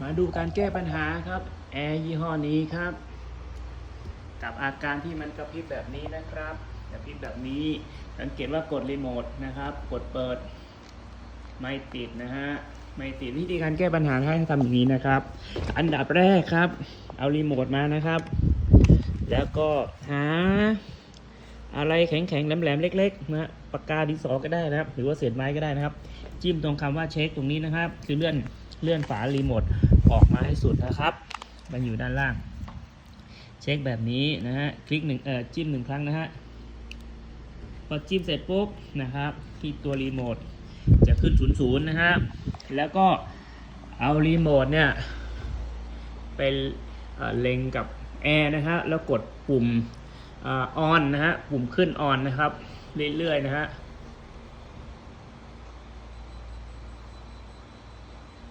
มาดูการแก้ปัญหาครับแอร์ยี่ห้อนี้ครับ กับอาการที่มันกระพริบแบบนี้นะครับกระพริบแบบนี้สังเกตว่ากดรีโมทนะครับ กดเปิด ไม่ติดนะฮะไม่ติดวิธีการแก้ปัญหาให้ทำอย่างนี้นะครับ อันดับแรกครับ เอารีโมทมานะครับ แล้วก็หาอะไรแข็งๆแหลมๆเล็กๆนะปากกาดินสอก็ได้นะครับ หรือว่าเศษไม้ก็ได้นะครับ จิ้มตรงคำว่าเช็คตรงนี้นะครับ คือเลื่อนเลื่อนฝารีโมท ออกมาให้สุดนะครับ มันอยู่ด้านล่าง เช็คแบบนี้นะฮะ คลิกหนึ่งเอ่อจิ้มหนึ่งครั้งนะฮะ พอจิ้มเสร็จปุ๊บนะครับที่ตัวรีโมทจะขึ้นศูนย์ศูนย์นะครับแล้วก็เอารีโมทเนี่ยไปเอ่อเล็งกับแอร์นะฮะ แล้วกดปุ่มออนนะฮะ ปุ่มขึ้นออนนะครับ เรื่อยๆนะฮะ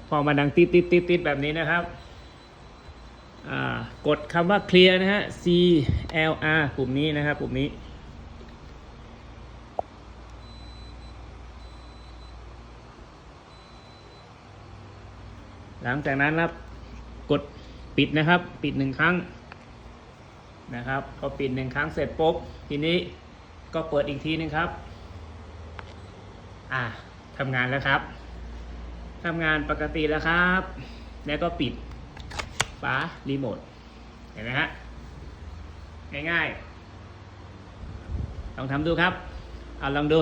พอมาดังติดติดติดติดแบบนี้นะครับกดคำว่าเคลียร์นะฮะ C L R ปุ่มนี้นะครับปุ่มนี้ หลังจากนั้นครับกดปิดนะครับ ปิดหนึ่งครั้งนะครับพอปิดหนึ่งครั้งเสร็จปุ๊บทีนี้ก็เปิดอีกทีหนึงครับ อ่าทำงานแล้วครับ ทำงานปกติแล้วครับ แล้วก็ปิดฝารีโมท เห็นไหมฮะ ง่ายๆ ลองทำดูครับ เอาลองดู